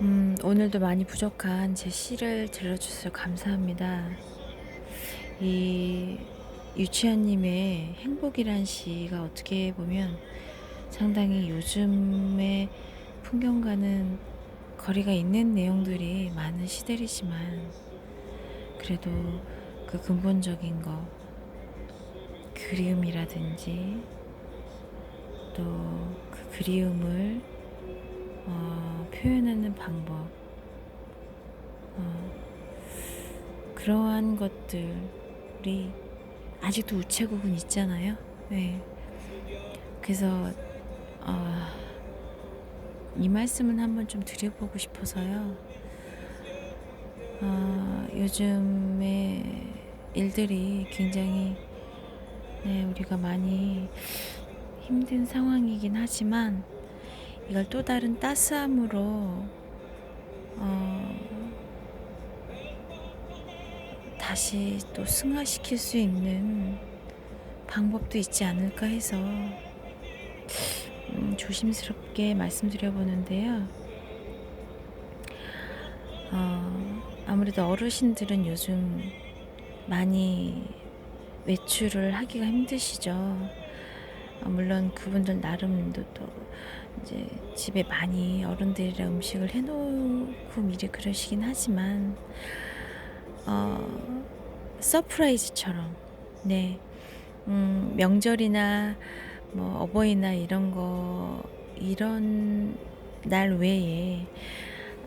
음, 오늘도 많이 부족한 제 시를 들어주셔서 감사합니다. 이 유치원님의 행복이란 시가 어떻게 보면 상당히 요즘의 풍경과는 거리가 있는 내용들이 많은 시들이지만 그래도 그 근본적인 거 그리움이라든지 또 그 그리움을 어, 표현하는 방법 어, 그러한 것들이 아직도 우체국은 있잖아요. 네. 그래서 어, 이 말씀은 한번 좀 드려보고 싶어서요. 어, 요즘의 일들이 굉장히 네, 우리가 많이 힘든 상황이긴 하지만 이걸 또 다른 따스함으로 어, 다시 또 승화시킬 수 있는 방법도 있지 않을까 해서 음, 조심스럽게 말씀드려 보는데요. 어, 아무래도 어르신들은 요즘 많이 외출을 하기가 힘드시죠. 어, 물론 그분들 나름도 또 이제 집에 많이 어른들이랑 음식을 해놓고 미리 그러시긴 하지만 어, 서프라이즈처럼 네. 음, 명절이나 뭐 어버이날 이런 거 이런 날 외에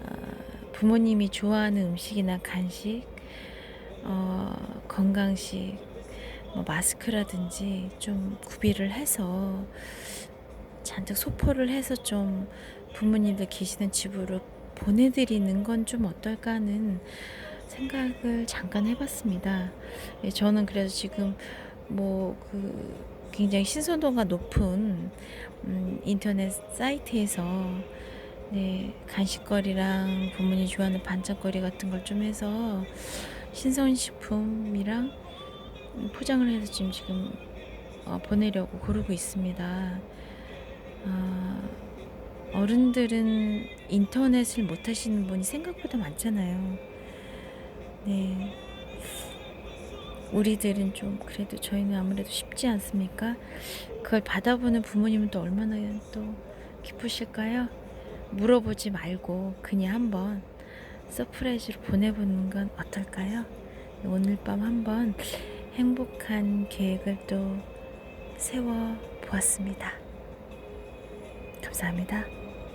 어, 부모님이 좋아하는 음식이나 간식 어, 건강식 뭐 마스크라든지 좀 구비를 해서 잔뜩 소포를 해서 좀 부모님들 계시는 집으로 보내드리는 건 좀 어떨까 하는 생각을 잠깐 해봤습니다. 예, 저는 그래서 지금 뭐 그 굉장히 신선도가 높은 음, 인터넷 사이트에서 네, 간식거리랑 부모님 좋아하는 반찬거리 같은 걸 좀 해서 신선식품이랑 포장을 해서 지금 지금 어, 보내려고 고르고 있습니다. 어, 어른들은 인터넷을 못 하시는 분이 생각보다 많잖아요. 네. 우리들은 좀 그래도 저희는 아무래도 쉽지 않습니까? 그걸 받아보는 부모님은 또 얼마나 또 기쁘실까요? 물어보지 말고 그냥 한번 서프라이즈로 보내보는 건 어떨까요? 오늘 밤 한번 행복한 계획을 또 세워 보았습니다. 감사합니다.